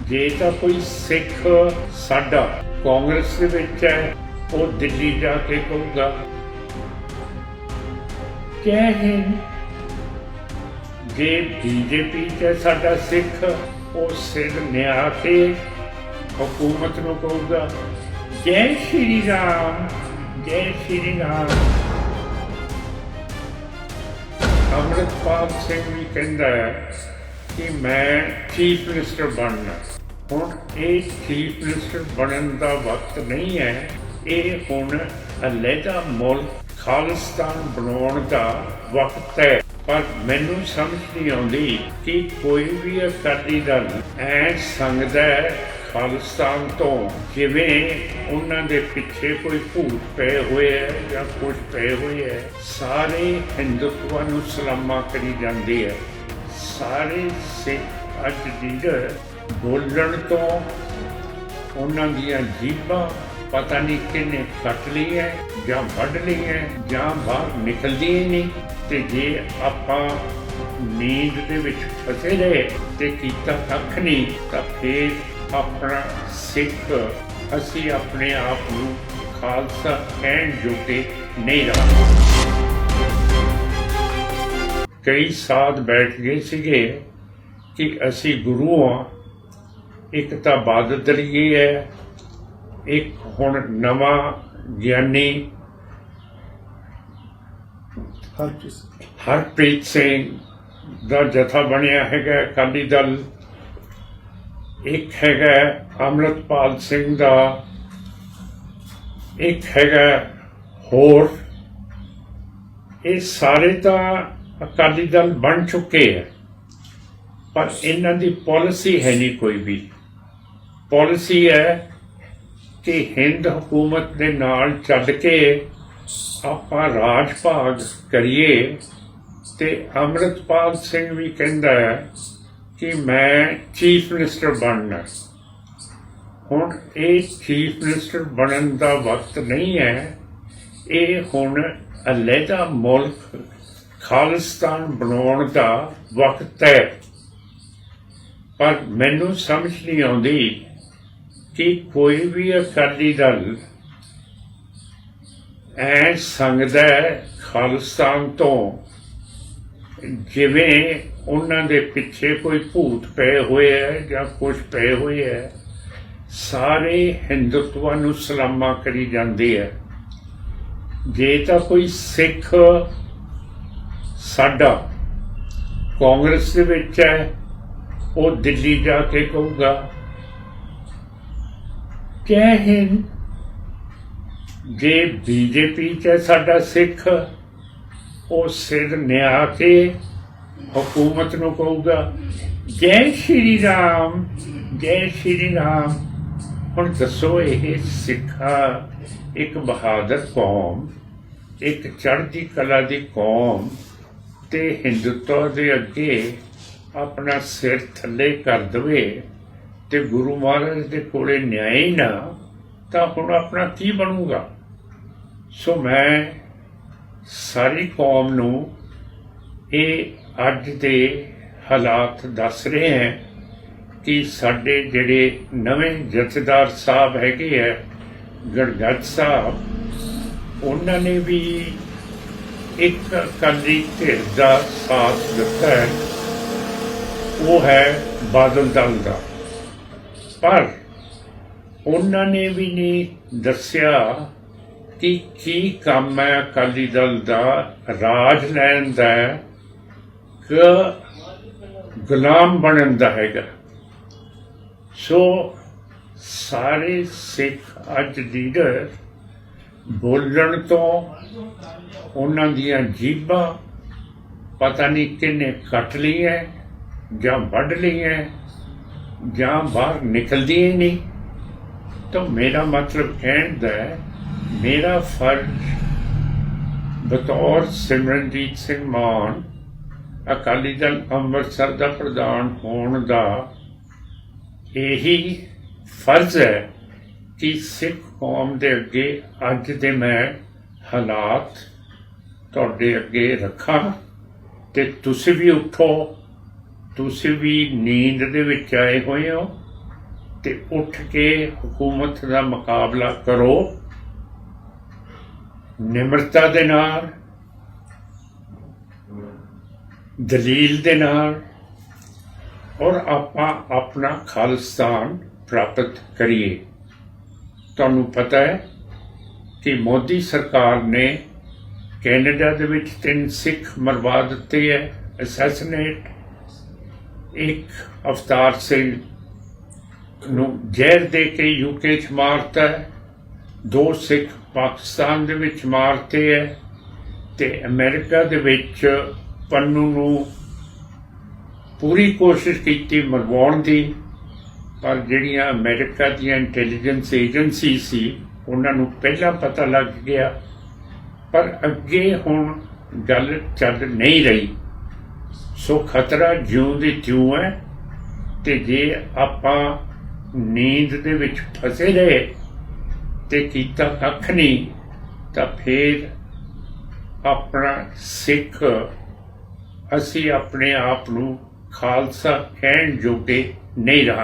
ਜੇ ਤਾਂ ਕੋਈ ਸਿੱਖ ਸਾਡਾ ਕਾਂਗਰਸ ਦੇ ਵਿੱਚ ਹੈ, ਉਹ ਦਿੱਲੀ ਜਾ ਕੇ ਕਹੂਗਾ। ਜੈ ਹਿੰਦ ਜੇ ਬੀਜੇਪੀ ਚ ਸਾਡਾ ਸਿੱਖ, ਉਹ ਸਿਰ ਨਿਆ ਕੇ ਹਕੂਮਤ ਨੂੰ ਕਹੂਗਾ। ਜੈ ਸ਼੍ਰੀ ਰਾਮ, ਜੈ ਸ਼੍ਰੀ ਰਾਮ। ਅੰਮ੍ਰਿਤਪਾਲ ਸਿੰਘ ਵੀ ਕਹਿੰਦਾ ਹੈ ਕਿ ਮੈਂ ਚੀਫ ਮਿਨਿਸਟਰ ਬਣਨਾ। ਹੁਣ ਇਹ ਚੀਫ ਮਿਨਿਸਟਰ ਬਣਨ ਦਾ ਵਕਤ ਨਹੀਂ ਹੈ। ਇਹ ਹੁਣ ਅਲੱਗਾ ਮੁਲਕ ਖਾਲਿਸਤਾਨ ਬਣਾਉਣ ਦਾ ਵਕਤ ਹੈ। ਪਰ ਮੈਨੂੰ ਸਮਝ ਨਹੀਂ ਆਉਂਦੀ ਕਿ ਕੋਈ ਵੀ ਅਕਾਲੀ ਦਲ ਐ ਸੰਗਦਾ ਹੈ ਖਾਲਿਸਤਾਨ ਤੋਂ, ਜਿਵੇਂ ਉਹਨਾਂ ਦੇ ਪਿੱਛੇ ਕੋਈ ਭੂਤ ਪਏ ਹੋਏ ਹੈ ਜਾਂ ਕੁਝ ਪਏ ਹੋਏ ਹੈ। ਸਾਰੇ ਹਿੰਦੂਤਵਾਂ ਨੂੰ ਸਲਾਮਾ ਕਰੀ ਜਾਂਦੀ ਹੈ। ਸਾਰੇ ਸਿੱਖ ਅੱਜ ਲੀਡਰ ਬੋਲਣ ਤੋਂ ਉਹਨਾਂ ਦੀਆਂ ਜੀਬਾਂ ਪਤਾ ਨਹੀਂ ਕਿੰਨੇ ਕੱਟ ਲਈ ਹੈ ਜਾਂ ਵੱਢ ਲਈ ਹੈ ਜਾਂ ਬਾਹਰ ਨਿਕਲਦੀ ਹੀ ਨਹੀਂ। ਤੇ ਜੇ ਆਪਾਂ ਨੀਂਦ ਦੇ ਵਿੱਚ ਫਸੇ ਰਹੇ ਤੇ ਕੀਤਾ ਕੱਖ ਨਹੀਂ, ਤਾਂ ਫੇਰ ਆਪਣਾ ਸਿੱਖ ਅਸੀਂ ਆਪਣੇ ਆਪ ਨੂੰ ਖਾਲਸਾ ਕਹਿਣ ਜੋਗੇ ਨਹੀਂ ਰਹਾਂਗੇ। ਕਈ ਸਾਧ ਬੈਠ ਗਏ ਸੀਗੇ ਕਿ ਅਸੀਂ ਗੁਰੂ ਹਾਂ ਇੱਕ ਤਾਂ ਬਾਦਲ ਦਲੀਏ ਹੈ ਇੱਕ ਹੁਣ ਨਵਾਂ ਗਿਆਨੀ ਹਰਪ੍ਰੀਤ ਸਿੰਘ ਦਾ ਜਥਾ ਬਣਿਆ ਹੈਗਾ ਅਕਾਲੀ ਦਲ। ਇੱਕ ਹੈਗਾ ਅਮਰਤਪਾਲ ਸਿੰਘ ਦਾ ਇੱਕ ਹੈਗਾ ਹੋਰ। ਇਹ ਸਾਰੇ ਤਾਂ ਅਕਾਲੀ ਦਲ ਬਣ ਚੁੱਕੇ ਹੈ, ਪਰ ਇਹਨਾਂ ਦੀ ਪਾਲਿਸੀ ਹੈ ਨਹੀਂ ਕੋਈ ਵੀ। ਪਾਲਿਸੀ ਹੈ ਕਿ ਹਿੰਦ ਹਕੂਮਤ ਦੇ ਨਾਲ ਚੱਲ ਕੇ ਆਪਾਂ ਰਾਜ ਭਾਗ ਕਰੀਏ ਤੇ ਅੰਮ੍ਰਿਤਪਾਲ ਸਿੰਘ ਵੀ ਕਹਿੰਦਾ ਹੈ ਕਿ ਮੈਂ ਚੀਫ ਮਿਨਿਸਟਰ ਬਣਨਾ। ਹੁਣ ਇਹ ਚੀਫ ਮਿਨਿਸਟਰ ਬਣਨ ਦਾ ਵਕਤ ਨਹੀਂ ਹੈ। ਇਹ ਹੁਣ ਅਲੱਗਾ ਮੁਲਕ ਖਾਲਿਸਤਾਨ ਬਣਾਉਣ ਦਾ ਵਕਤ ਹੈ। ਪਰ ਮੈਨੂੰ ਸਮਝ ਨਹੀਂ ਆਉਂਦੀ ਕਿ ਕੋਈ ਵੀ ਅਕਾਲੀ ਦਲ ਐ ਸੰਗਦਾ ਖਾਲਿਸਤਾਨ ਤੋਂ, ਜਿਵੇਂ ਉਹਨਾਂ ਦੇ ਪਿੱਛੇ ਕੋਈ ਭੂਤ ਪਏ ਹੋਏ ਹੈ ਜਾਂ ਕੁਝ ਪਏ ਹੋਏ ਹੈ। ਸਾਰੇ ਹਿੰਦੂਤਵਾਂ ਨੂੰ ਸਲਾਮਾ ਕਰੀ ਜਾਂਦੀ ਹੈ। ਜੇ ਤਾਂ ਕੋਈ ਸਿੱਖ ਸਾਡਾ ਕਾਂਗਰਸ ਦੇ ਵਿੱਚ ਹੈ, ਉਹ ਦਿੱਲੀ ਜਾ ਕੇ ਕਹੂਗਾ ਜੈ ਹਿੰਦ, ਜੇ ਬੀਜੇਪੀ ਚ ਸਾਡਾ ਸਿੱਖ, ਉਹ ਸਿਰ ਨਿਆ ਕੇ ਹਕੂਮਤ ਨੂੰ ਕਹੂਗਾ, ਜੈ ਸ਼੍ਰੀ ਰਾਮ, ਜੈ ਸ਼੍ਰੀ ਰਾਮ। ਹੁਣ ਦੱਸੋ ਇਹ ਸਿੱਖਾ, ਇੱਕ ਬਹਾਦਰ ਕੌਮ, ਇੱਕ ਚੜ੍ਹਦੀ ਕਲਾ ਦੀ ਕੌਮ ਤੇ ਹਿੰਦੂਤਵ ਦੇ ਅੱਗੇ ਆਪਣਾ ਸਿਰ ਥੱਲੇ ਕਰ ਦਵੇ ਤੇ ਗੁਰੂ ਮਹਾਰਾਜ ਦੇ ਕੋਲੇ ਨਿਆਂ ਹੀ ਨਾ, ਤਾਂ ਹੁਣ ਆਪਣਾ ਕੀ ਬਣੂਗਾ? ਸੋ ਮੈਂ ਸਾਰੀ ਕੌਮ ਨੂੰ ਇਹ ਅੱਜ ਦੇ ਹਾਲਾਤ ਦੱਸ ਰਹੇ ਹਾਂ ਕਿ ਸਾਡੇ ਜਿਹੜੇ ਨਵੇਂ ਜਥੇਦਾਰ ਸਾਹਿਬ ਹੈਗੇ ਹੈ ਗੜਗੜ ਸਾਹਿਬ, ਉਹਨਾਂ ਨੇ ਵੀ ਇੱਕ ਅਕਾਲੀ ਧਿਰ ਦਾ ਸਾਥ ਦਿੱਤਾ ਹੈ। ਉਹ ਹੈ ਬਾਦਲ ਦਲ ਦਾ। ਪਰ ਉਹਨਾਂ ਨੇ ਵੀ ਨਹੀਂ ਦੱਸਿਆ ਕਿ ਕੀ ਕੰਮ ਹੈ ਅਕਾਲੀ ਦਲ ਦਾ, ਰਾਜ ਲੈਣ ਦਾ ਕਿ ਗੁਲਾਮ ਬਣਨ ਦਾ ਹੈਗਾ। ਸੋ ਸਾਰੇ ਸਿੱਖ ਅੱਜ ਲੀਡਰ ਬੋਲਣ ਤੋਂ ਉਹਨਾਂ ਦੀਆਂ ਜੀਬਾਂ ਪਤਾ ਨਹੀਂ ਕਿੰਨੇ ਕੱਟ ਲਈ ਹੈ ਜਾਂ ਵੱਢ ਲਈ ਹੈ ਜਾਂ ਬਾਹਰ ਨਿਕਲਦੀ ਹੀ ਨਹੀਂ। ਤਾਂ ਮੇਰਾ ਮਤਲਬ ਕਹਿਣ ਦਾ ਮੇਰਾ ਫਰਜ਼ ਬਤੌਰ ਸਿਮਰਨਜੀਤ ਸਿੰਘ ਮਾਨ, ਅਕਾਲੀ ਦਲ ਅੰਮ੍ਰਿਤਸਰ ਦਾ ਪ੍ਰਧਾਨ ਹੋਣ ਦਾ ਇਹੀ ਫਰਜ਼ ਹੈ ਕਿ ਸਿੱਖ ਕੌਮ ਦੇ ਅੱਗੇ ਅੱਜ ਦੇ ਮੈਂ ਹਾਲਾਤ ਤੁਹਾਡੇ ਅੱਗੇ ਰੱਖਾਂ ਤੇ ਤੁਸੀਂ ਵੀ ਉੱਠੋ, ਤੁਸੀਂ ਵੀ ਨੀਂਦ ਦੇ ਵਿੱਚ ਆਏ ਹੋਏ ਹੋ ਤੇ ਉੱਠ ਕੇ ਹਕੂਮਤ ਦਾ ਮੁਕਾਬਲਾ ਕਰੋ। ਨਿਮਰਤਾ ਦੇ ਨਾਲ, ਦਲੀਲ ਦੇ ਨਾਲ ਔਰ ਆਪਾਂ ਆਪਣਾ ਖਾਲਿਸਤਾਨ ਪ੍ਰਾਪਤ ਕਰੀਏ। ਤੁਹਾਨੂੰ ਪਤਾ ਹੈ ਕਿ ਮੋਦੀ ਸਰਕਾਰ ਨੇ ਕੈਨੇਡਾ ਦੇ ਵਿੱਚ ਤਿੰਨ ਸਿੱਖ ਮਰਵਾ ਦਿੱਤੇ ਹੈ ਅਸੈਸੀਨੇਟ ਇੱਕ ਅਵਤਾਰ ਸਿੰਘ ਨੂੰ ਜ਼ਹਿਰ ਦੇ ਕੇ ਯੂਕੇ ਚ ਮਾਰਤਾ ਹੈ, ਦੋ ਸਿੱਖ ਪਾਕਿਸਤਾਨ ਦੇ ਵਿੱਚ ਮਾਰਤੇ ਹੈ ਤੇ ਅਮਰੀਕਾ ਦੇ ਵਿੱਚ ਪੰਨੂ ਨੂੰ ਪੂਰੀ ਕੋਸ਼ਿਸ਼ ਕੀਤੀ ਮਰਵਾਉਣ ਦੀ। ਪਰ ਜਿਹੜੀਆਂ ਅਮਰੀਕਾ ਦੀਆਂ ਇੰਟੈਲੀਜੈਂਸ ਏਜੰਸੀ ਸੀ, ਉਹਨਾਂ ਨੂੰ ਪਹਿਲਾਂ ਪਤਾ ਲੱਗ ਗਿਆ, ਪਰ ਅੱਗੇ ਹੁਣ ਗੱਲ ਚੱਲ ਨਹੀਂ ਰਹੀ। ਸੋ ਖਤਰਾ ਜਿਉਂ ਦੀ ਤਿਉਂ ਹੈ ਤੇ ਜੇ ਆਪਾਂ ਨੀਂਦ ਦੇ ਵਿੱਚ ਫਸੇ ਰਹੇ ਤੇ ਕੀਤਾ ਕੱਖ ਨਹੀਂ, ਤਾਂ ਫਿਰ ਆਪਣਾ ਸਿੱਖ ਅਸੀਂ ਆਪਣੇ ਆਪ ਨੂੰ ਖਾਲਸਾ ਕਹਿਣ ਜੋਗੇ ਨਹੀਂ ਰਹਾ